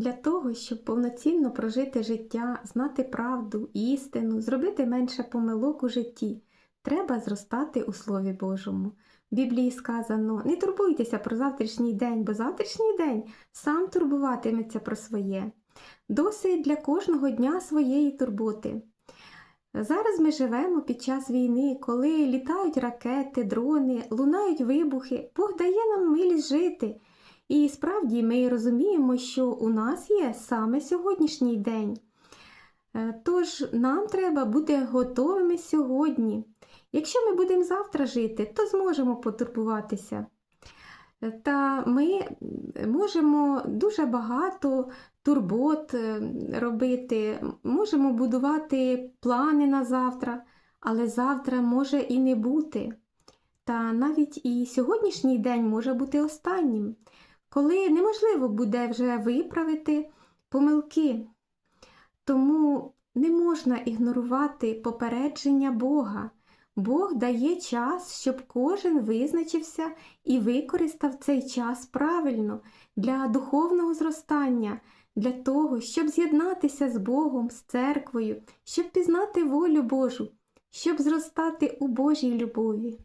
Для того, щоб повноцінно прожити життя, знати правду, істину, зробити менше помилок у житті, треба зростати у Слові Божому. В Біблії сказано: не турбуйтеся про завтрашній день, бо завтрашній день сам турбуватиметься про своє. Досить для кожного дня своєї турботи. Зараз ми живемо під час війни, коли літають ракети, дрони, лунають вибухи. Бог дає нам милість жити. І справді ми розуміємо, що у нас є саме сьогоднішній день. Е, Тож нам треба бути готовими сьогодні. Якщо ми будемо завтра жити, то зможемо потурбуватися. Е, Та ми можемо дуже багато турбот е, робити, можемо будувати плани на завтра, але завтра може і не бути. Та навіть і сьогоднішній день може бути останнім, коли неможливо буде вже виправити помилки. Тому не можна ігнорувати попередження Бога. Бог дає час, щоб кожен визначився і використав цей час правильно для духовного зростання, для того, щоб з'єднатися з Богом, з церквою, щоб пізнати волю Божу, щоб зростати у Божій любові.